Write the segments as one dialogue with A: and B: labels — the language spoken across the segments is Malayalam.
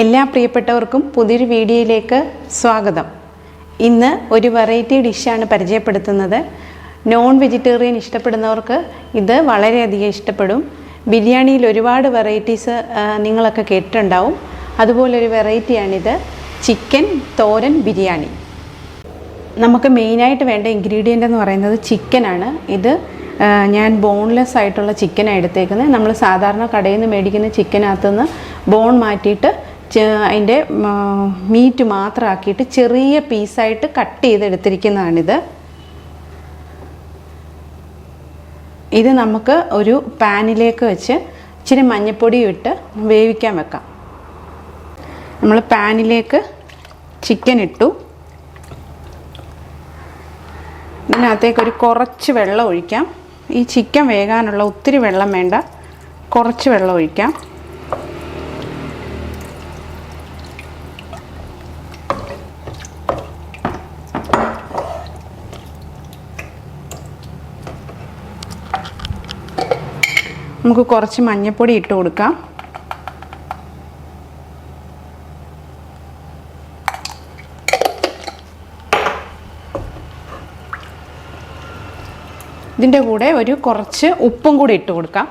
A: എല്ലാ പ്രിയപ്പെട്ടവർക്കും പുതിയൊരു വീഡിയോയിലേക്ക് സ്വാഗതം. ഇന്ന് ഒരു വെറൈറ്റി ഡിഷാണ് പരിചയപ്പെടുത്തുന്നത്. നോൺ വെജിറ്റേറിയൻ ഇഷ്ടപ്പെടുന്നവർക്ക് ഇത് വളരെയധികം ഇഷ്ടപ്പെടും. ബിരിയാണിയിൽ ഒരുപാട് വെറൈറ്റീസ് നിങ്ങളൊക്കെ കേട്ടിട്ടുണ്ടാവും. അതുപോലൊരു വെറൈറ്റിയാണിത് ചിക്കൻ തോരൻ ബിരിയാണി. നമുക്ക് മെയിനായിട്ട് വേണ്ട ഇൻഗ്രീഡിയന്റ് എന്ന് പറയുന്നത് ചിക്കനാണ് ഇത് ഞാൻ ബോൺലെസ് ആയിട്ടുള്ള ചിക്കനാണ് എടുത്തേക്കുന്നത്. നമ്മൾ സാധാരണ കടയിൽ നിന്ന് മേടിക്കുന്ന ചിക്കനകത്തുനിന്ന് ബോൺ മാറ്റിയിട്ട് അതിന്റെ മീറ്റ് മാത്രമാക്കിയിട്ട് ചെറിയ പീസായിട്ട് കട്ട് ചെയ്തെടുത്തിരിക്കുന്നതാണിത്. ഇത് നമുക്ക് ഒരു പാനിലേക്ക് വെച്ച് ഇച്ചിരി മഞ്ഞൾപ്പൊടിയും ഇട്ട് വേവിക്കാൻ വെക്കാം. നമ്മൾ പാനിലേക്ക് ചിക്കൻ ഇട്ടു. ഇതിനകത്തേക്ക് ഒരു കുറച്ച് വെള്ളം ഒഴിക്കാം. ഈ ചിക്കൻ വേകാനുള്ള ഒത്തിരി വെള്ളം വേണ്ട. കുറച്ച് വെള്ളം ഒഴിക്കാം. നമുക്ക് കുറച്ച് മഞ്ഞൾപ്പൊടി ഇട്ട് കൊടുക്കാം. ഇതിന്റെ കൂടെ ഒരു കുറച്ച് ഉപ്പും കൂടി ഇട്ട് കൊടുക്കാം.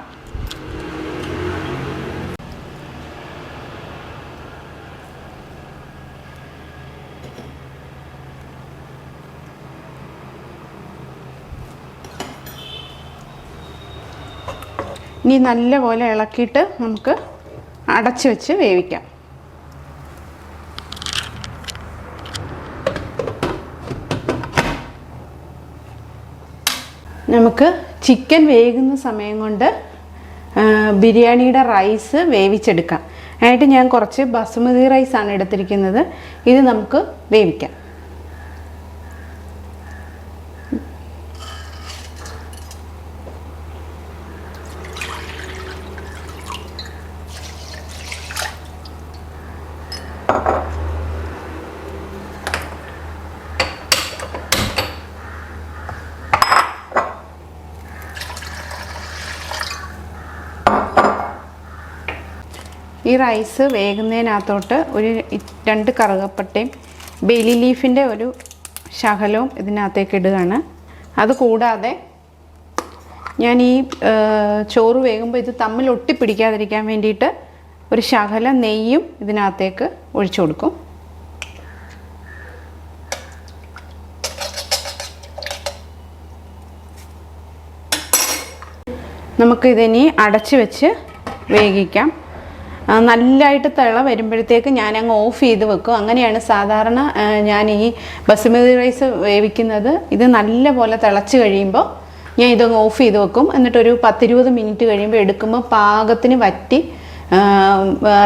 A: ഇനി നല്ലപോലെ ഇളക്കിയിട്ട് നമുക്ക് അടച്ചു വെച്ച് വേവിക്കാം. നമുക്ക് ചിക്കൻ വേകുന്ന സമയം കൊണ്ട് ബിരിയാണിയുടെ റൈസ് വേവിച്ചെടുക്കാം. അതിനായിട്ട് ഞാൻ കുറച്ച് ബസുമതി റൈസാണ് എടുത്തിരിക്കുന്നത്. ഇത് നമുക്ക് വേവിക്കാം. ഈ റൈസ് വേകുന്നതിനകത്തോട്ട് ഒരു രണ്ട് കറുകപ്പട്ടയും ബേലി ലീഫിന്റെ ഒരു ശകലവും ഇതിനകത്തേക്ക് ഇടുകയാണ്. അത് കൂടാതെ ഞാൻ ഈ ചോറ് വേകുമ്പോൾ ഇത് തമ്മിൽ ഒട്ടിപ്പിടിക്കാതിരിക്കാൻ വേണ്ടിയിട്ട് ഒരു ശകല നെയ്യും ഇതിനകത്തേക്ക് ഒഴിച്ചു കൊടുക്കും. നമുക്കിതിനി അടച്ച് വെച്ച് വേവിക്കാം. നല്ലതായിട്ട് തിള വരുമ്പോഴത്തേക്ക് ഞാൻ അങ്ങ് ഓഫ് ചെയ്ത് വെക്കും. അങ്ങനെയാണ് സാധാരണ ഞാൻ ഈ ബസുമതി റൈസ് വേവിക്കുന്നത്. ഇത് നല്ലപോലെ തിളച്ച് കഴിയുമ്പോൾ ഞാൻ ഇതങ്ങ് ഓഫ് ചെയ്ത് വെക്കും. എന്നിട്ടൊരു പത്തിരുപത് മിനിറ്റ് കഴിയുമ്പോൾ എടുക്കുമ്പോൾ പാകത്തിന് വറ്റി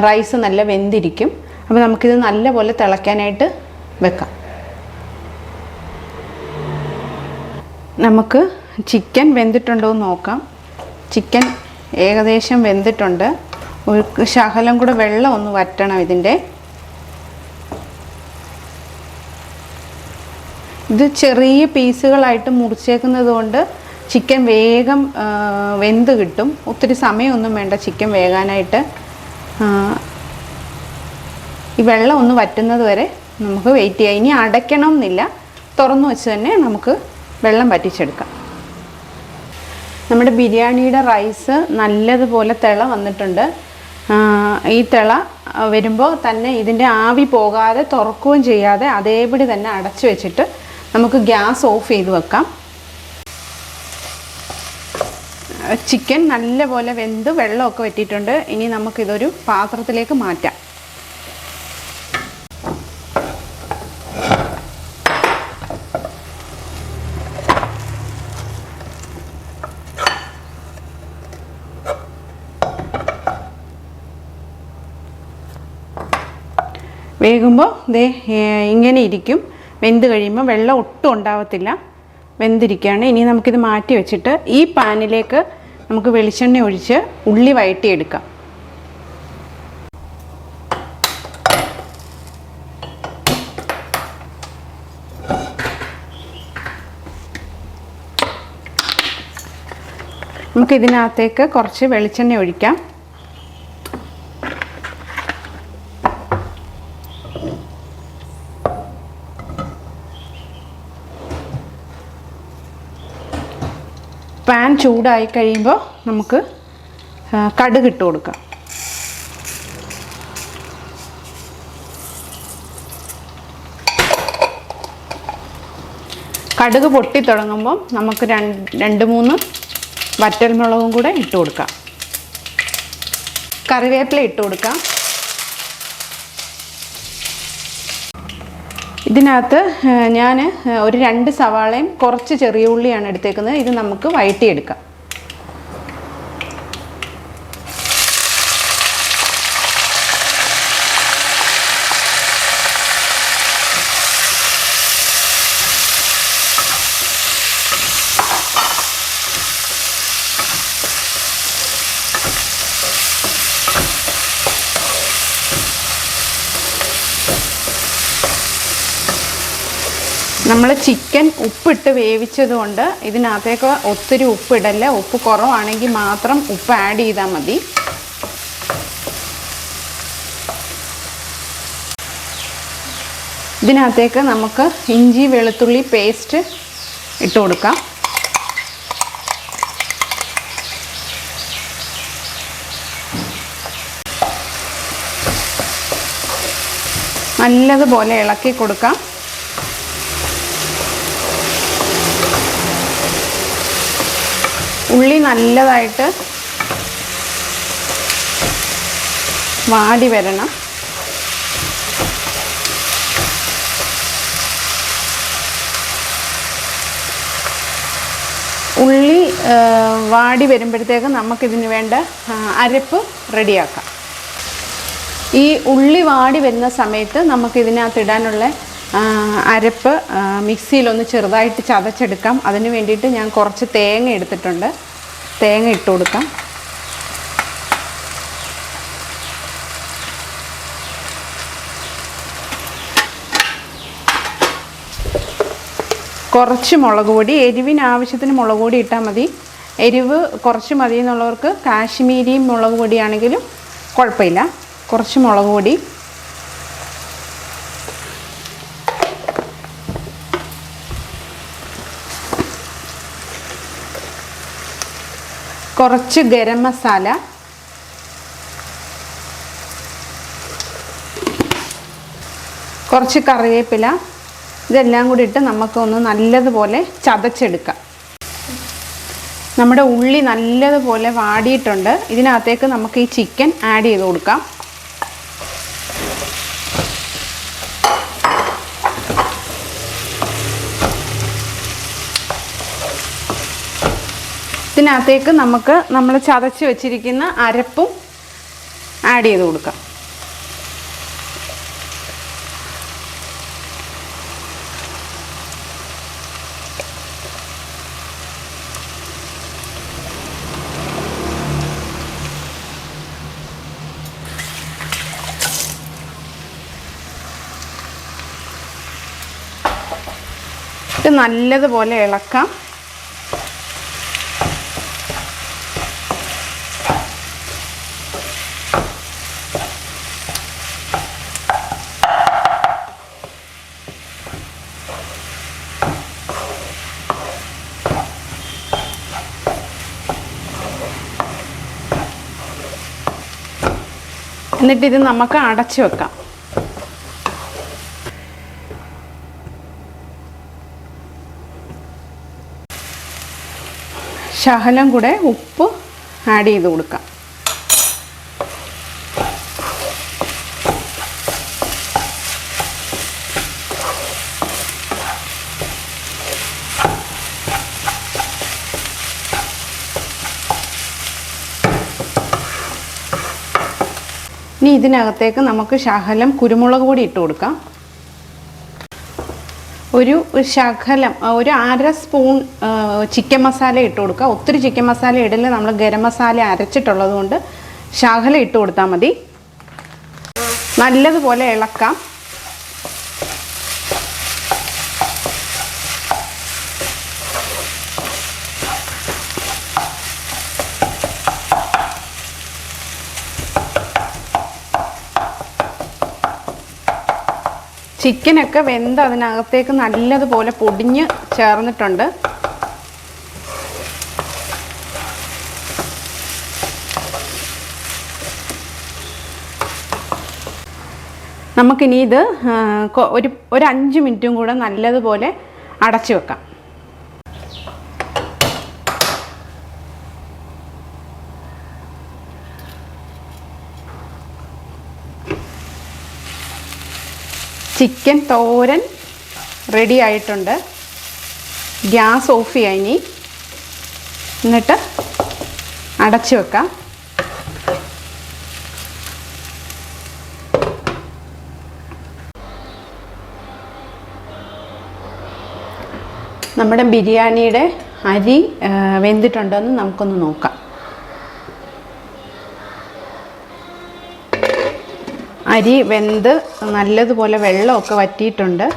A: റൈസ് നല്ല വെന്തിരിക്കും. അപ്പോൾ നമുക്കിത് നല്ല പോലെ തിളയ്ക്കാനായിട്ട് വെക്കാം. നമുക്ക് ചിക്കൻ വെന്തിട്ടുണ്ടോ എന്ന് നോക്കാം. ചിക്കൻ ഏകദേശം വെന്തിട്ടുണ്ട്. ഒരു ശകലം കൂടെ വെള്ളം ഒന്ന് വറ്റണം ഇതിന്റെ. ഇത് ചെറിയ പീസുകളായിട്ട് മുറിച്ചേക്കുന്നത് കൊണ്ട് ചിക്കൻ വേഗം വെന്ത് കിട്ടും. ഒത്തിരി സമയമൊന്നും വേണ്ട ചിക്കൻ വേകാനായിട്ട്. ഈ വെള്ളം ഒന്ന് വറ്റുന്നത് വരെ നമുക്ക് വെയിറ്റ് ചെയ്യാം. ഇനി അടയ്ക്കണം എന്നില്ല തുറന്നു വെച്ച് തന്നെ നമുക്ക് വെള്ളം വറ്റിച്ചെടുക്കാം. നമ്മുടെ ബിരിയാണിയുടെ റൈസ് നല്ലതുപോലെ തിള വന്നിട്ടുണ്ട്. ഈ തിള വരുമ്പോൾ തന്നെ ഇതിന്റെ ആവി പോകാതെ തുറക്കുകയും ചെയ്യാതെ അതേപടി തന്നെ അടച്ചു വെച്ചിട്ട് നമുക്ക് ഗ്യാസ് ഓഫ് ചെയ്ത് വെക്കാം. ചിക്കൻ നല്ലപോലെ വെന്ത് വെള്ളമൊക്കെ വെട്ടിയിട്ടുണ്ട് ഇനി നമുക്കിതൊരു പാത്രത്തിലേക്ക് മാറ്റാം. വേകുമ്പോൾ ദേ ഇങ്ങനെ ഇരിക്കും. വെന്ത് കഴിയുമ്പോൾ വെള്ളം ഒട്ടും ഉണ്ടാവത്തില്ല. വെന്തിരിക്കുകയാണ്. ഇനി നമുക്കിത് മാറ്റി വെച്ചിട്ട് ഈ പാനിലേക്ക് നമുക്ക് വെളിച്ചെണ്ണ ഒഴിച്ച് ഉള്ളി വഴറ്റിയെടുക്കാം നമുക്ക് ഇതിനകത്തേക്ക് കുറച്ച് വെളിച്ചെണ്ണ ഒഴിക്കാം. പാൻ ചൂടായി കഴിയുമ്പോൾ നമുക്ക് കടുക് ഇട്ട് കൊടുക്കാം. കടുക് പൊട്ടി തുടങ്ങുമ്പം നമുക്ക് രണ്ട് രണ്ട് മൂന്ന് വറ്റൽമുളകും കൂടെ ഇട്ട് കൊടുക്കാം. കറിവേപ്പില ഇട്ട് കൊടുക്കാം. ഇതിനകത്ത് ഞാൻ ഒരു രണ്ട് സവാളയും കുറച്ച് ചെറിയ ഉള്ളിയാണ് എടുത്തേക്കുന്നത്. ഇത് നമുക്ക് വഴറ്റിയെടുക്കാം. നമ്മൾ ചിക്കൻ ഉപ്പിട്ട് വേവിച്ചതുകൊണ്ട് ഇതിനകത്തേക്ക് ഒത്തിരി ഉപ്പിടല്ല ഉപ്പ് കുറവാണെങ്കിൽ മാത്രം ഉപ്പ് ആഡ് ചെയ്താൽ മതി. ഇതിനകത്തേക്ക് നമുക്ക് ഇഞ്ചി വെളുത്തുള്ളി പേസ്റ്റ് ഇട്ട് കൊടുക്കാം. നല്ലതുപോലെ ഇളക്കി കൊടുക്കാം ഉള്ളി നല്ലതായിട്ട് വാടി വരണം. ഉള്ളി വാടി വരുമ്പോഴത്തേക്ക് നമുക്കിതിന് വേണ്ട അരപ്പ് റെഡിയാക്കാം. ഈ ഉള്ളി വാടി വരുന്ന സമയത്ത് നമുക്ക് ഇതിനകത്ത് ഇടാനുള്ള അരപ്പ് മിക്സിയിലൊന്ന് ചെറുതായിട്ട് ചതച്ചെടുക്കാം. അതിന് വേണ്ടിയിട്ട് ഞാൻ കുറച്ച് തേങ്ങ എടുത്തിട്ടുണ്ട്. തേങ്ങ ഇട്ട് കൊടുക്കാം. കുറച്ച് മുളക് പൊടി എരിവിന് ആവശ്യത്തിന് മുളക് പൊടി ഇട്ടാൽ മതി. എരിവ് കുറച്ച് മതി എന്നുള്ളവർക്ക് കാശ്മീരിയും മുളക് പൊടിയാണെങ്കിലും കുഴപ്പമില്ല. കുറച്ച് മുളക് പൊടി കുറച്ച് ഗരം മസാല. കുറച്ച് കറിവേപ്പില. ഇതെല്ലാം കൂടി ഇട്ട് നമുക്കൊന്ന് നല്ലതുപോലെ ചതച്ചെടുക്കാം. നമ്മുടെ ഉള്ളി നല്ലതുപോലെ വാടിയിട്ടുണ്ട്. ഇതിനകത്തേക്ക് നമുക്ക് ഈ ചിക്കൻ ആഡ് ചെയ്ത് കൊടുക്കാം. ഇതിനകത്തേക്ക് നമുക്ക് നമ്മൾ ചതച്ച് വെച്ചിരിക്കുന്ന അരപ്പും ആഡ് ചെയ്ത് കൊടുക്കാം. നല്ലതുപോലെ ഇളക്കാം. എന്നിട്ട് ഇത് നമുക്ക് അടച്ചു വെക്കാം. ശകലം കൂടെ ഉപ്പ് ആഡ് ചെയ്ത് കൊടുക്കാം. ഇനി ഇതിനകത്തേക്ക് നമുക്ക് ശകലം കുരുമുളക് പൊടി ഇട്ട് കൊടുക്കാം. ഒരു ശകലം ഒരു അര സ്പൂൺ ചിക്കൻ മസാല ഇട്ട് കൊടുക്കുക ഒത്തിരി ചിക്കൻ മസാല ഇടില്ല നമ്മൾ ഗരം മസാല അരച്ചിട്ടുള്ളത് കൊണ്ട് ശകലം ഇട്ട് കൊടുത്താൽ മതി. നല്ലതുപോലെ ഇളക്കാം. ചിക്കനൊക്കെ വെന്ത് അതിനകത്തേക്ക് നല്ലതുപോലെ പൊടിഞ്ഞ് ചേർന്നിട്ടുണ്ട്. നമുക്കിനി ഇത് ഒരു ഒരു അഞ്ച് മിനിറ്റും കൂടെ നല്ലതുപോലെ അടച്ചു വെക്കാം. ചിക്കൻ തോരൻ റെഡി ആയിട്ടുണ്ട്. ഗ്യാസ് ഓഫ് ചെയ്യാം ഇനി. എന്നിട്ട് അടച്ചു വെക്കാം. നമ്മുടെ ബിരിയാണിയുടെ അരി വെന്തിട്ടുണ്ടോ എന്ന് നമുക്കൊന്ന് നോക്കാം. അരി വെന്ത് നല്ലതുപോലെ വെള്ളമൊക്കെ വറ്റിയിട്ടുണ്ട്.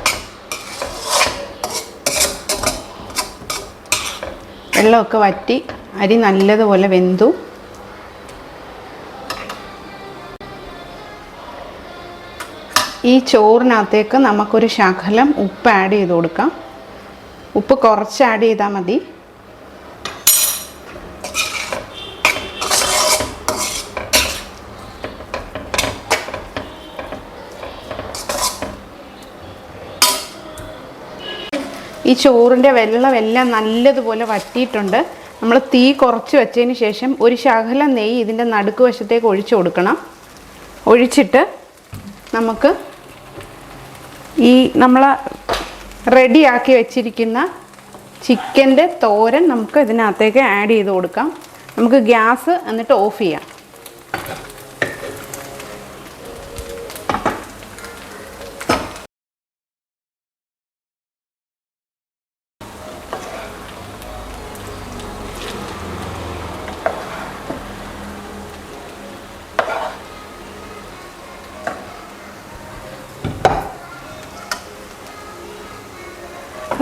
A: വെള്ളമൊക്കെ വറ്റി അരി നല്ലതുപോലെ വെന്തു. ഈ ചോറിനകത്തേക്ക് നമുക്കൊരു ശകലം ഉപ്പ് ആഡ് ചെയ്ത് കൊടുക്കാം. ഉപ്പ് കുറച്ച് ആഡ് ചെയ്താൽ മതി. ഈ ചോറിന്റെ വെള്ളമെല്ലാം നല്ലതുപോലെ വറ്റിയിട്ടുണ്ട്. നമ്മൾ തീ കുറച്ച് വെച്ചതിന് ശേഷം ഒരു ശകലം നെയ്യ് ഇതിന്റെ നടുക്ക് വശത്തേക്ക് ഒഴിച്ചു കൊടുക്കണം. ഒഴിച്ചിട്ട് നമുക്ക് ഈ നമ്മൾ റെഡിയാക്കി വെച്ചിരിക്കുന്ന ചിക്കന്റെ തോരൻ നമുക്ക് ഇതിനകത്തേക്ക് ആഡ് ചെയ്ത് കൊടുക്കാം. നമുക്ക് ഗ്യാസ് എന്നിട്ട് ഓഫ് ചെയ്യാം.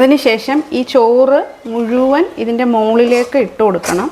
A: അതിനുശേഷം ഈ ചോറ് മുഴുവൻ ഇതിന്റെ മുകളിലേക്ക് ഇട്ട് കൊടുക്കണം.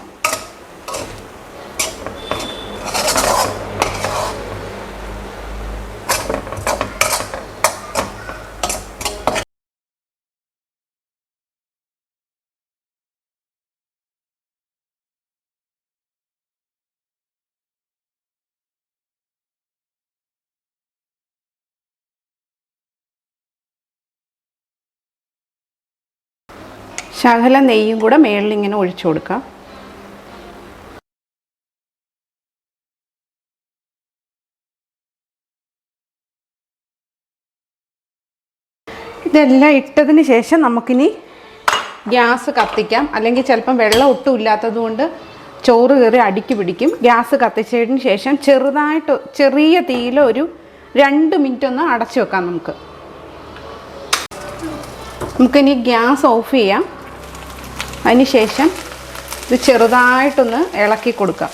A: ശകല നെയ്യും കൂടെ മേളിൽ ഇങ്ങനെ ഒഴിച്ചു കൊടുക്കാം. ഇതെല്ലാം ഇട്ടതിന് ശേഷം നമുക്കിനി ഗ്യാസ് കത്തിക്കാം. അല്ലെങ്കിൽ ചിലപ്പം വെള്ളം ഒട്ടും ഇല്ലാത്തത് കൊണ്ട് ചോറ് കയറി അടുക്കി പിടിക്കും. ഗ്യാസ് കത്തിച്ചതിന് ശേഷം ചെറുതായിട്ട് ചെറിയ തീയിൽ ഒരു രണ്ട് മിനിറ്റ് ഒന്ന് അടച്ചു വെക്കാം നമുക്ക്. നമുക്കിനി ഗ്യാസ് ഓഫ് ചെയ്യാം. അതിന് ശേഷം ഇത് ചെറുതായിട്ടൊന്ന് ഇളക്കി കൊടുക്കാം.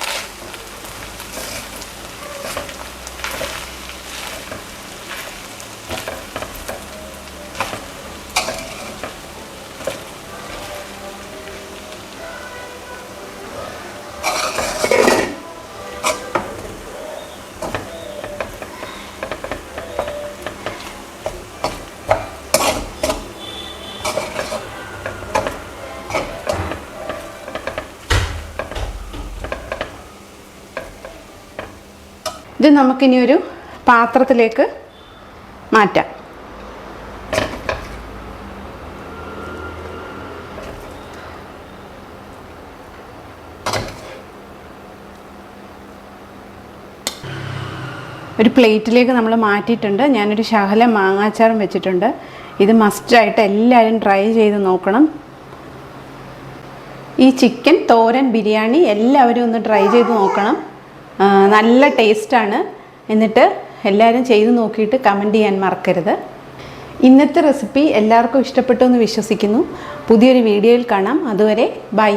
A: ഇത് നമുക്കിനി ഒരു പാത്രത്തിലേക്ക് മാറ്റാം. ഒരു പ്ലേറ്റിലേക്ക് നമ്മൾ മാറ്റിയിട്ടുണ്ട്. ഞാനൊരു ശകലം മാങ്ങാച്ചാറും വെച്ചിട്ടുണ്ട്. ഇത് മസ്റ്റായിട്ട് എല്ലാവരും ട്രൈ ചെയ്ത് നോക്കണം. ഈ ചിക്കൻ തോരൻ ബിരിയാണി എല്ലാവരും ഒന്ന് ട്രൈ ചെയ്ത് നോക്കണം. നല്ല ടേസ്റ്റാണ്. എന്നിട്ട് എല്ലാവരും ചെയ്ത് നോക്കിയിട്ട് കമന്റ് ചെയ്യാൻ മറക്കരുത്. ഇന്നത്തെ റെസിപ്പി എല്ലാവർക്കും ഇഷ്ടപ്പെട്ടു എന്ന് വിശ്വസിക്കുന്നു. പുതിയൊരു വീഡിയോയിൽ കാണാം. അതുവരെ ബൈ.